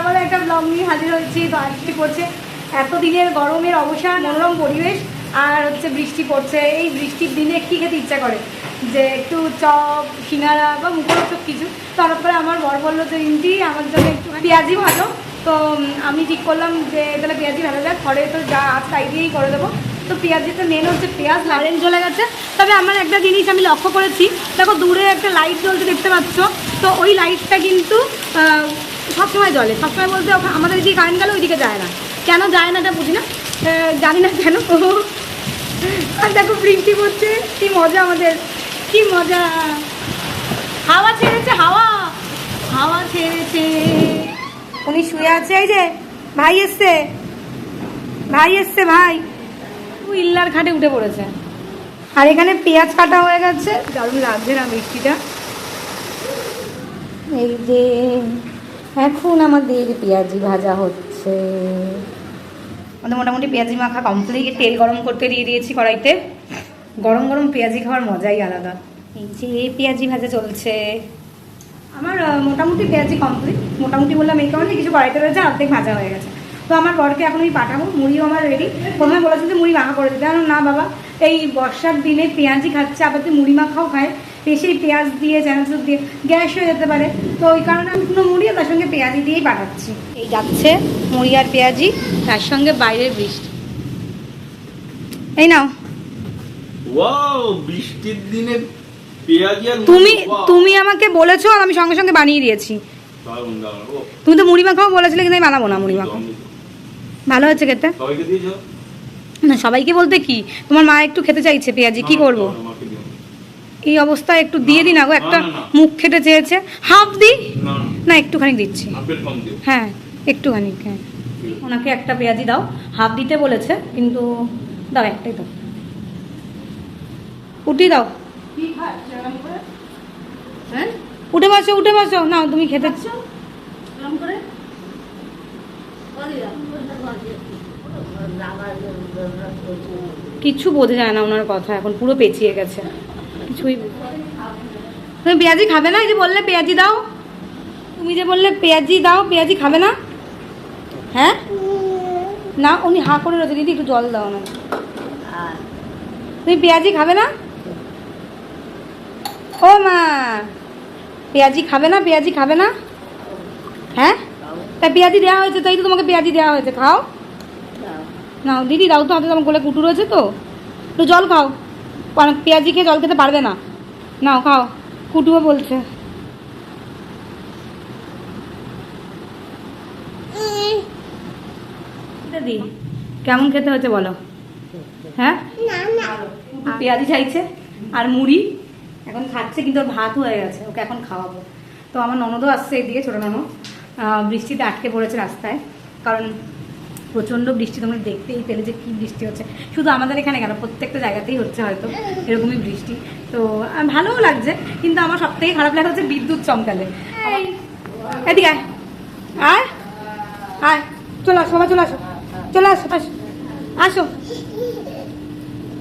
আবার একটা ব্লগ নিয়ে হাজির হয়েছি, তো আজকে পড়ছে এতদিনের গরমের অবসান, মনোরম পরিবেশ আর হচ্ছে বৃষ্টি পড়ছে। এই বৃষ্টির দিনে কি খেতে ইচ্ছা করে? যে একটু চপ, সিঙ্গারা বা মুখরোচক কিছু। তো হঠাৎ করে আমার বর বলল যে ইন্দি আমার জন্য একটু পেঁয়াজি ভালো তো আমি ঠিক করলাম যে, তাহলে পেঁয়াজি ভালো যাক ঘরে তো যা আজ তাই দিয়েই করে দেবো। তো পেঁয়াজিতে মেন হচ্ছে পেঁয়াজ লাইন চলে গেছে। তবে আমার একটা জিনিস আমি লক্ষ্য করেছি। দেখো, দূরে একটা লাইট জ্বলতে দেখতে পাচ্ছ? তো ওই লাইটটা কিন্তু সবসময় জ্বলে সবসময় বলতে আমাদের এদিকে কারেন্ট গেলে ওইদিকে যায় না। কেন যায় না এটা বুঝি না? জানি না কেন। আর দেখো বৃষ্টি পড়ছে, কি মজা আমাদের, কি মজা। হাওয়া ছেড়েছে, হাওয়া। হাওয়া ছেড়েছে। উনি শুয়ে আছে, এই যে, ভাই এসছে। ভাই এসছে, ভাই। ও ইল্লার ঘাটে উঠে পড়েছে। আর এখানে পেঁয়াজ কাটা হয়ে গেছে। দারুণ লাগছে না মিষ্টিটা? এই যে এখন আমাদের পেঁয়াজি ভাজা হচ্ছে। আমাদের মোটামুটি পেঁয়াজি মাখা কমপ্লিট তেল গরম করতে দিয়ে দিয়েছি কড়াইতে। গরম গরম পেঁয়াজি খাওয়ার মজাই আলাদা। এই যে পেঁয়াজি ভাজা চলছে। আমার মোটামুটি পেঁয়াজি কমপ্লিট মোটামুটি বললাম এই কারণে কিছু কড়াইতে রয়েছে, অর্ধেক ভাজা হয়ে গেছে। তো আমার বরকে এখন আমি পাঠাবো, মুড়িও আমার রেডি প্রথমে বলেছে যে মুড়ি মাখা করে দিতে। না বাবা, এই বর্ষার দিনে পেঁয়াজি খাচ্ছে, আবার তুই মুড়ি মাখাও খায়। বেশি পেঁয়াজ দিয়ে চ্যানাচুর দিয়ে গ্যাস হয়ে যেতে পারে। তো ওই কারণে আমি কোনো মুড়ি তার সঙ্গে পেঁয়াজি দিয়েই পাঠাচ্ছি এই যাচ্ছে মুড়ি আর পেঁয়াজি তার সঙ্গে বাইরের বৃষ্টি। এই নাও। বৃষ্টির দিনে তুমি তুমি আমাকে বলেছ আর আমি সঙ্গে সঙ্গে বানিয়ে দিয়েছি। তুমি তো মুড়ি মাখাও বলেছিলে কিন্তু আমি বানাবো না মুড়ি মাখা। ভালো হচ্ছে খেতে? সবাইকে না সবাইকে বলতে কি? তোমার মা একটু খেতে চাইছে পেঁয়াজি কি করব। এই অবস্থায় একটু দিয়ে দিন না গো একটা। মুখ খেটে চেয়েছে। হাফ দিই? না একটুখানি দিচ্ছি। হ্যাঁ একটুখানি হ্যাঁ। ওনাকে একটা পেঁয়াজি দাও। হাফ দিতে বলেছে কিন্তু দাও একটাই দাও। উঠি দাও। হ্যাঁ? উঠে বসো উঠে বসো। না তুমি খেতে কিছু বোঝা যায় না ওনার কথা এখন পুরো পেঁচিয়ে গেছে। কিছুই তুমি পেঁয়াজি খাবে না? এই যে বললে পেঁয়াজি দাও। তুমি যে বললে পেঁয়াজি দাও পেঁয়াজি খাবে না? হ্যাঁ? না উনি হা করে রয়েছে। দিদি একটু জল দাও না তুমি পেঁয়াজি খাবে না? ও মা! পেঁয়াজি খাবে না পেঁয়াজি খাবে না? হ্যাঁ? তা পেঁয়াজি দেওয়া হয়েছে তাই তো তোমাকে পেঁয়াজি দেওয়া হয়েছে। খাও। না দিদি দাও তো হাতে তোমার গোলে কুটু রয়েছে তো। একটু জল খাও। পেঁয়াজি খেয়ে জল খেতে পারবে না। নাও খাও। কুটুও বলছে। দিদি কেমন খেতে হচ্ছে বলো? হ্যাঁ? পেঁয়াজি চাইছে আর মুড়ি। এখন খাচ্ছে কিন্তু ওর ভাত হয়ে গেছে ওকে এখন খাওয়াবো। তো আমার ননদও আসছে এদিকে ছোটো ননদ বৃষ্টিতে আটকে পড়েছে রাস্তায়। কারণ প্রচণ্ড বৃষ্টি তোমরা দেখতেই পেলে যে কী বৃষ্টি হচ্ছে। শুধু আমাদের এখানে কেন প্রত্যেকটা জায়গাতেই হচ্ছে হয়তো এরকমই বৃষ্টি। তো ভালোও লাগছে কিন্তু আমার সব থেকে খারাপ লাগা হচ্ছে বিদ্যুৎ চমকালে। এদিকে আয়। আয়। আয়। চলে আসো বাবা চলে আসো। চলে আসো আসো। আসো।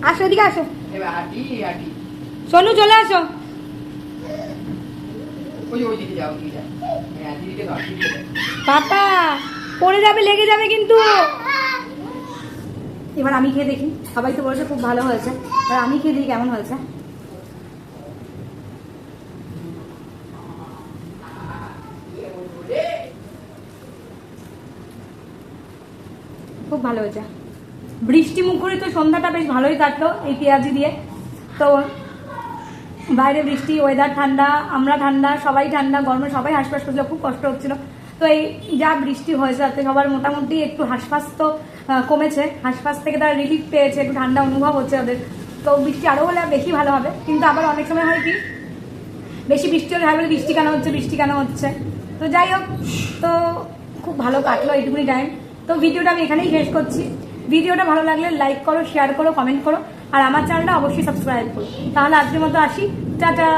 আসো এদিকে আসো। সোনু চলে আসো। পাপা পড়ে যাবে, লেগে যাবে কিন্তু। এবার আমি খেয়ে দেখি। সবাই তো বলেছে খুব ভালো হয়েছে। এবার আমি খেয়ে দেখি কেমন হয়েছে। খুব ভালো হয়েছে। বৃষ্টি মুখরিত সন্ধ্যাটা বেশ ভালোই কাটলো এই পেঁয়াজি দিয়ে। তো বাইরে বৃষ্টি ওয়েদার ঠান্ডা, আমরা ঠান্ডা, সবাই ঠান্ডা, গরমে সবাই হাঁসফাঁস করছিল, খুব কষ্ট হচ্ছিল। তো এই যা বৃষ্টি হয়েছে তাতে সবার মোটামুটি একটু হাঁসফাঁস তো কমেছে। হাঁসফাঁস থেকে তারা রিলিফ পেয়েছে, একটু ঠান্ডা অনুভব হচ্ছে ওদের। তো বৃষ্টি আরও হলে বেশি ভালো হবে। কিন্তু আবার অনেক সময় হয় কি, বেশি বৃষ্টি হলে হয় বৃষ্টি কেন হচ্ছে, বৃষ্টি কেন হচ্ছে। তো যাই হোক, তো খুব ভালো কাটলো এইটুকুনি টাইম তো ভিডিওটা আমি এখানেই শেষ করছি। ভিডিওটা ভালো লাগলে লাইক করো শেয়ার করো কমেন্ট করো। আর আমার চ্যানেলটা অবশ্যই সাবস্ক্রাইব করো। তাহলে আজকের মতো আসি। টাটা!